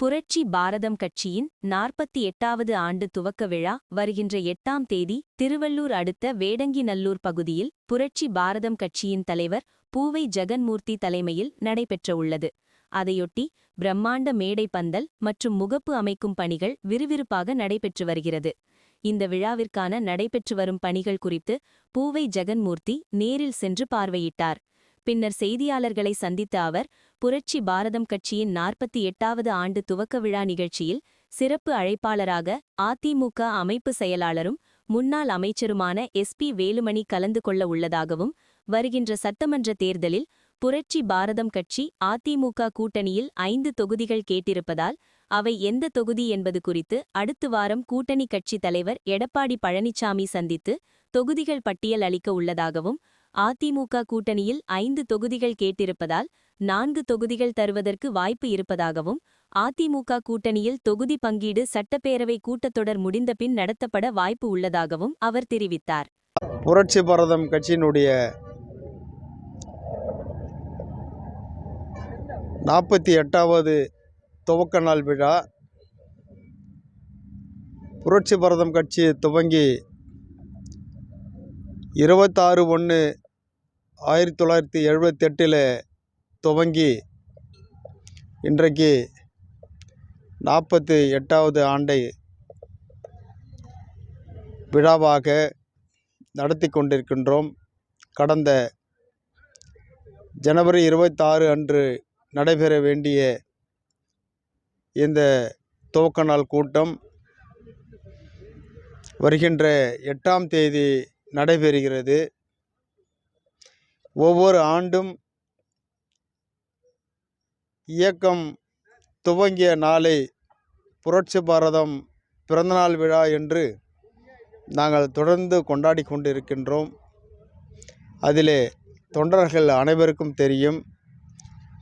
புரட்சி பாரதம் கட்சியின் நாற்பத்தி எட்டாவது ஆண்டு துவக்க விழா வருகின்ற எட்டாம் தேதி திருவள்ளூர் அடுத்த வேடங்கிநல்லூர் பகுதியில் புரட்சி பாரதம் கட்சியின் தலைவர் பூவை ஜெகன்மூர்த்தி தலைமையில் நடைபெற்றவுள்ளது. அதையொட்டி பிரம்மாண்ட மேடை பந்தல் மற்றும் முகப்பு அமைக்கும் பணிகள் விறுவிறுப்பாக நடைபெற்று வருகிறது. இந்த விழாவிற்கான நடைபெற்று வரும் பணிகள் குறித்து பூவை ஜெகன்மூர்த்தி நேரில் சென்று பார்வையிட்டார். பின்னர் செய்தியாளர்களை சந்தித்த அவர் புரட்சி பாரதம் கட்சியின் நாற்பத்தி எட்டாவது ஆண்டு துவக்க விழா நிகழ்ச்சியில் சிறப்பு அழைப்பாளராக அதிமுக அமைப்பு செயலாளரும் முன்னாள் அமைச்சருமான எஸ். பி. வேலுமணி கலந்து கொள்ள உள்ளதாகவும் வருகின்ற சட்டமன்ற தேர்தலில் புரட்சி பாரதம் கட்சி அதிமுக கூட்டணியில் ஐந்து தொகுதிகள் கேட்டிருப்பதால் அவை எந்த தொகுதி என்பது குறித்து அடுத்த வாரம் கூட்டணி கட்சி தலைவர் எடப்பாடி பழனிசாமி சந்தித்து தொகுதிகள் பட்டியல் அளிக்க உள்ளதாகவும் அதிமுக கூட்டணியில் ஐந்து தொகுதிகள் கேட்டிருப்பதால் நான்கு தொகுதிகள் தருவதற்கு வாய்ப்பு இருப்பதாகவும் அதிமுக கூட்டணியில் தொகுதி பங்கீடு சட்டப்பேரவை கூட்டத்தொடர் முடிந்தபின் நடத்தப்பட வாய்ப்பு உள்ளதாகவும் அவர் தெரிவித்தார். புரட்சி பாரதம் கட்சியினுடைய நாற்பத்தி எட்டாவது துவக்க நாள் விழா. புரட்சி பாரதம் கட்சி துவங்கி இருபத்தாறு ஒன்று ஆயிரத்தி தொள்ளாயிரத்தி எழுபத்தெட்டில் துவங்கி இன்றைக்கு நாற்பத்தி எட்டாவது ஆண்டை விழாவாக நடத்தி கொண்டிருக்கின்றோம். கடந்த ஜனவரி இருபத்தாறு அன்று நடைபெற வேண்டிய இந்த துவக்க நாள் கூட்டம் வருகின்ற எட்டாம் தேதி நடைபெறுகிறது. ஒவ்வொரு ஆண்டும் இயக்கம் துவங்கிய நாளை புரட்சி பாரதம் பிறந்தநாள் விழா என்று நாங்கள் தொடர்ந்து கொண்டாடி கொண்டிருக்கின்றோம். அதிலே தொண்டர்கள் அனைவருக்கும் தெரியும்.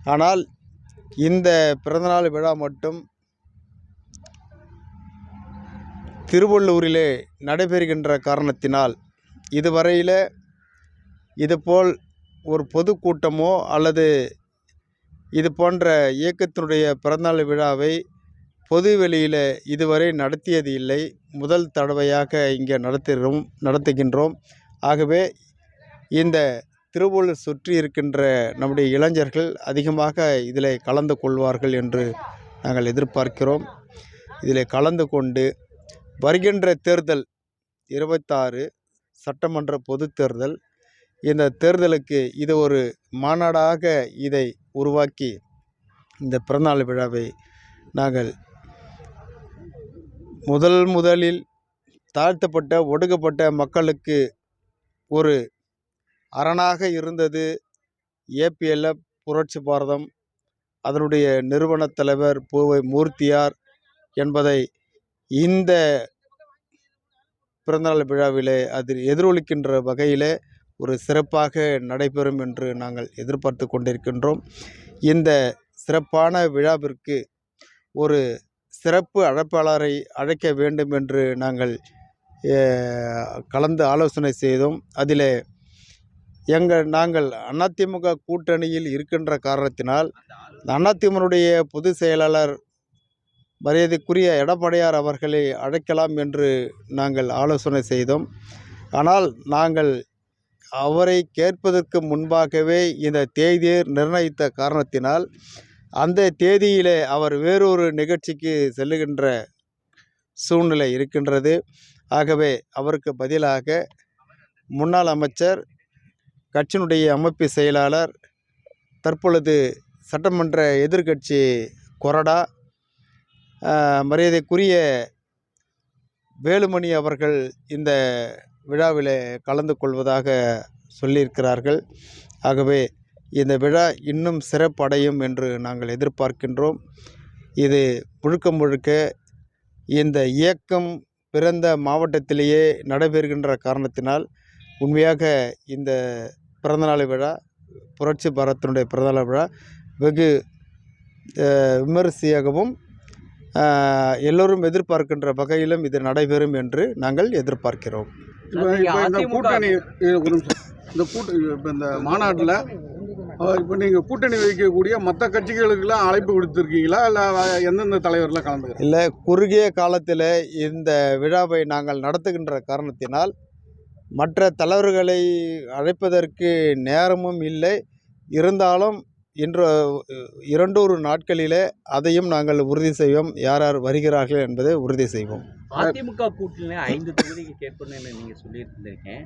ஆனால் இந்த பிறந்தநாள் விழா மட்டும் திருவள்ளூரிலே நடைபெறுகின்ற காரணத்தினால் இதுவரையில் இதுபோல் ஒரு பொதுக்கூட்டமோ அல்லது இது போன்ற இயக்கத்தினுடைய பிறந்தநாள் விழாவை பொது வெளியில் இதுவரை நடத்தியது இல்லை. முதல் தடவையாக இங்கே நடத்துகிறோம் நடத்துகின்றோம். ஆகவே இந்த திருவள்ளூர் சுற்றி இருக்கின்ற நம்முடைய இளைஞர்கள் அதிகமாக இதில் கலந்து கொள்வார்கள் என்று நாங்கள் எதிர்பார்க்கிறோம். இதில் கலந்து கொண்டு வருகின்ற தேர்தல் இருபத்தாறு சட்டமன்ற பொதுத் தேர்தல் இந்த தேர்தலுக்கு இது ஒரு மாநாடாக இதை உருவாக்கி இந்த பிறந்தநாள் விழாவை நாங்கள் முதல் முதலில் தாழ்த்தப்பட்ட ஒடுக்கப்பட்ட மக்களுக்கு ஒரு அரணாக இருந்தது ஏபிஎல்எஃப் புரட்சி பாரதம். அதனுடைய நிறுவனத் தலைவர் பூவை மூர்த்தியார் என்பதை இந்த பிறந்தநாள் விழாவிலே அது எதிரொலிக்கின்ற வகையிலே ஒரு சிறப்பாக நடைபெறும் என்று நாங்கள் எதிர்பார்த்து கொண்டிருக்கின்றோம். இந்த சிறப்பான விழாவிற்கு ஒரு சிறப்பு அழைப்பாளரை அழைக்க வேண்டும் என்று நாங்கள் கலந்து ஆலோசனை செய்தோம். அதில் எங்கள் நாங்கள் அதிமுக கூட்டணியில் இருக்கின்ற காரணத்தினால் அதிமுகனுடைய பொதுச் செயலாளர் மரியாதைக்குரிய எடப்பாடியார் அவர்களை அழைக்கலாம் என்று நாங்கள் ஆலோசனை செய்தோம். ஆனால் நாங்கள் அவரை கேட்பதற்கு முன்பாகவே இந்த தேதியை நிர்ணயித்த காரணத்தினால் அந்த தேதியிலே அவர் வேறொரு நிகழ்ச்சிக்கு செல்லுகின்ற சூழ்நிலை இருக்கின்றது. ஆகவே அவருக்கு பதிலாக முன்னாள் அமைச்சர் கட்சியினுடைய அமைப்பு செயலாளர் தற்பொழுது சட்டமன்ற எதிர்க்கட்சி கொறடா மரியாதைக்குரிய வேலுமணி அவர்கள் இந்த விழாவில் கலந்து கொள்வதாக சொல்லியிருக்கிறார்கள். ஆகவே இந்த விழா இன்னும் சிறப்படையும் என்று நாங்கள் எதிர்பார்க்கின்றோம். இது முழுக்க முழுக்க இந்த இயக்கம் பிறந்த மாவட்டத்திலேயே நடைபெறுகின்ற காரணத்தினால் உண்மையாக இந்த பிறந்தநாள் விழா புரட்சி பாரத்தினுடைய பிறந்தநாள் விழா வெகு விமரிசையாகவும் எல்லோரும் எதிர்பார்க்கின்ற வகையிலும் இது நடைபெறும் என்று நாங்கள் எதிர்பார்க்கிறோம். இந்த கூட்டணி இந்த கூட்ட இப்போ இந்த மாநாட்டில் இப்போ நீங்கள் கூட்டணி வைக்கக்கூடிய மற்ற கட்சிகளுக்கெல்லாம் அழைப்பு கொடுத்துருக்கீங்களா இல்லை எந்தெந்த தலைவர்லாம் கலந்துக்கிறேன் இல்லை குறுகிய காலத்தில் இந்த விழாவை நாங்கள் நடத்துகின்ற காரணத்தினால் மற்ற தலைவர்களை அழைப்பதற்கு நேரமும் இல்லை. இருந்தாலும் இன்று இரண்டொரு நாட்களிலே அதையும் நாங்கள் உறுதி செய்வோம். யார் யார் வருகிறார்கள் என்பதை உறுதி செய்வோம். அதிமுக கூட்டணியில ஐந்து தொகுதிக்கு கேட்கணும்னு நீங்க சொல்லியிருந்திருக்கேன்.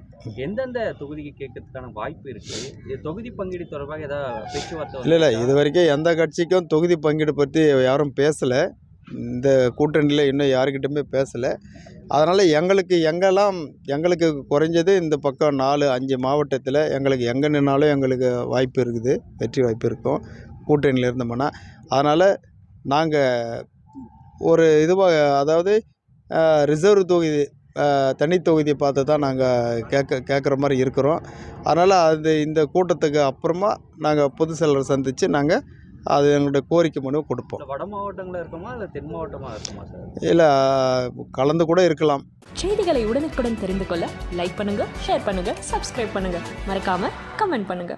எந்தெந்த தொகுதிக்கு கேட்கறதுக்கான வாய்ப்பு இருக்கு? இது தொகுதி பங்கீடு தொடர்பாக ஏதாவது பேச்சுவார்த்தை இல்லை இல்லை? இது வரைக்கும் எந்த கட்சிக்கும் தொகுதி பங்கீடு பற்றி யாரும் பேசலை. இந்த கூட்டணியில் இன்னும் யாருக்கிட்டுமே பேசலை. அதனால் எங்களுக்கு எங்கெல்லாம் எங்களுக்கு குறைஞ்சது இந்த பக்கம் நாலு அஞ்சு மாவட்டத்தில் எங்களுக்கு எங்கே நின்னாலும் எங்களுக்கு வாய்ப்பு இருக்குது. வெற்றி வாய்ப்பு இருக்கும். கூட்டணியில் இருந்தோம்னா. அதனால் நாங்கள் ஒரு இதுவாக அதாவது ரிசர்வ் தொகுதி தனி தொகுதியை பார்த்து தான் நாங்கள் கேட்க கேட்குற மாதிரி இருக்கிறோம். அதனால் அது இந்த கூட்டத்துக்கு அப்புறமா நாங்கள் பொது செயலர் சந்தித்து நாங்கள் அது எங்களுடைய கோரிக்கை மனு கொடுப்போம். வட மாவட்டங்களா இருக்குமா இல்ல தென் மாவட்டமா இருக்குமா சார்? இல்லை கலந்து கூட இருக்கலாம். செய்திகளை உடனுக்குடன் தெரிந்து கொள்ள லைக் பண்ணுங்க ஷேர் பண்ணுங்க சப்ஸ்கிரைப் பண்ணுங்க. மறக்காம கமெண்ட் பண்ணுங்க.